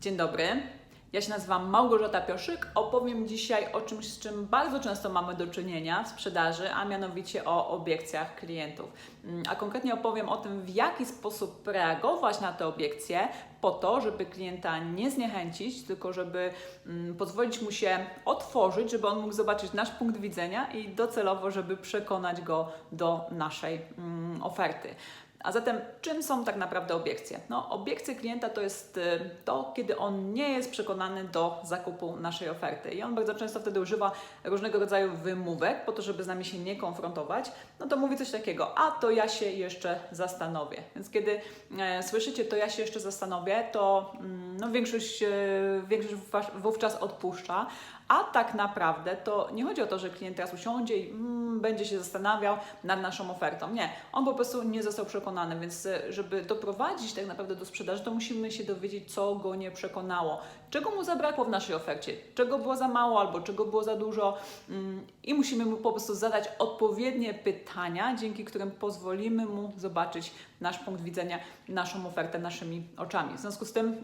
Dzień dobry. Ja się nazywam Małgorzata Pioszyk. Opowiem dzisiaj o czymś, z czym bardzo często mamy do czynienia w sprzedaży, a mianowicie o obiekcjach klientów. Mm, A konkretnie opowiem o tym, w jaki sposób reagować na te obiekcje, po to, żeby klienta nie zniechęcić, tylko żeby mm, pozwolić mu się otworzyć, żeby on mógł zobaczyć nasz punkt widzenia i docelowo, żeby przekonać go do naszej mm, oferty. A zatem, czym są tak naprawdę obiekcje? No, obiekcje klienta to jest y, to, kiedy on nie jest przekonany do zakupu naszej oferty. I on bardzo często wtedy używa różnego rodzaju wymówek po to, żeby z nami się nie konfrontować. No to mówi coś takiego, a to ja się jeszcze zastanowię. Więc kiedy e, słyszycie, to ja się jeszcze zastanowię, to mm, no, większość, e, większość wówczas- odpuszcza. A tak naprawdę to nie chodzi o to, że klient teraz usiądzie i mm, będzie się zastanawiał nad naszą ofertą. Nie, on po prostu nie został przekonany, więc e, żeby doprowadzić tak naprawdę do sprzedaży, to musimy się dowiedzieć, co go nie przekonało, czego mu zabrakło w naszej ofercie, czego było za mało albo czego było za dużo mm, i musimy mu po prostu zadać odpowiednie pytania, dzięki którym pozwolimy mu zobaczyć nasz punkt widzenia, naszą ofertę naszymi oczami. W związku z tym.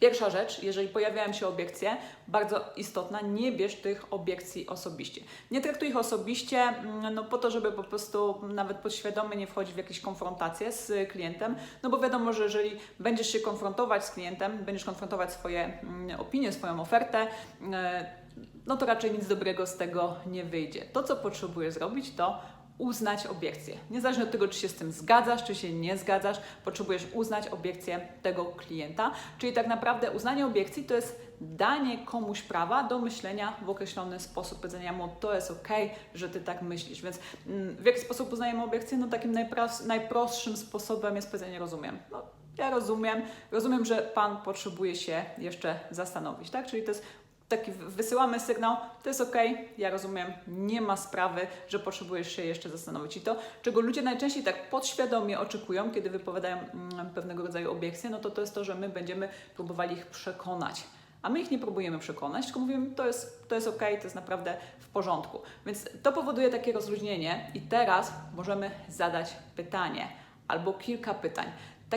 Pierwsza rzecz, jeżeli pojawiają się obiekcje, bardzo istotna, nie bierz tych obiekcji osobiście. Nie traktuj ich osobiście, mm, no po to, żeby po prostu nawet podświadomie nie wchodzić w jakieś konfrontacje z klientem, no bo wiadomo, że jeżeli będziesz się konfrontować z klientem, będziesz konfrontować swoje mm, opinie, swoją ofertę, e, no to raczej nic dobrego z tego nie wyjdzie. To, co potrzebujesz zrobić, to uznać obiekcję. Niezależnie od tego, czy się z tym zgadzasz, czy się nie zgadzasz, potrzebujesz uznać obiekcję tego klienta. Czyli tak naprawdę uznanie obiekcji to jest danie komuś prawa do myślenia w określony sposób, powiedzenia mu, to jest ok, że ty tak myślisz. Więc mm, w jaki sposób uznajemy obiekcję? No takim najpros- najprostszym sposobem jest powiedzenie rozumiem. No, ja rozumiem, rozumiem, że Pan potrzebuje się jeszcze zastanowić, tak? Czyli to jest taki wysyłamy sygnał, to jest ok, ja rozumiem, nie ma sprawy, że potrzebujesz się jeszcze zastanowić. I to, czego ludzie najczęściej tak podświadomie oczekują, kiedy wypowiadają mm, pewnego rodzaju obiekcje, no to to jest to, że my będziemy próbowali ich przekonać. A my ich nie próbujemy przekonać, tylko mówimy, to jest, to jest ok, to jest naprawdę w porządku. Więc to powoduje takie rozluźnienie i teraz możemy zadać pytanie albo kilka pytań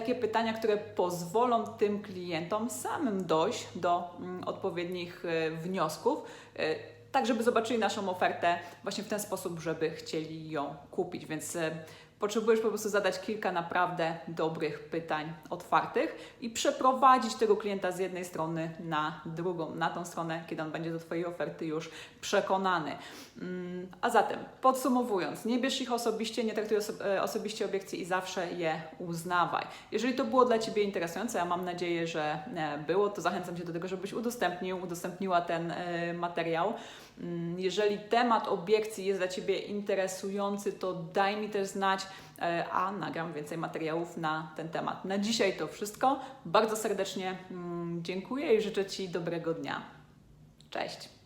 takie pytania, które pozwolą tym klientom samym dojść do mm, odpowiednich e, wniosków, e, tak żeby zobaczyli naszą ofertę właśnie w ten sposób, żeby chcieli ją kupić. Więc e, potrzebujesz po prostu zadać kilka naprawdę dobrych pytań otwartych i przeprowadzić tego klienta z jednej strony na drugą, na tą stronę, kiedy on będzie do Twojej oferty już przekonany. Mm, A zatem, podsumowując, nie bierz ich osobiście, nie traktuj oso- e, osobiście obiekcji i zawsze je uznawaj. Jeżeli to było dla Ciebie interesujące, a mam nadzieję, że e, było, to zachęcam Cię do tego, żebyś udostępnił, udostępniła ten e, materiał. Mm, Jeżeli temat obiekcji jest dla Ciebie interesujący, to daj mi też znać, e, a nagram więcej materiałów na ten temat. Na dzisiaj to wszystko. Bardzo serdecznie mm, dziękuję i życzę Ci dobrego dnia. Cześć.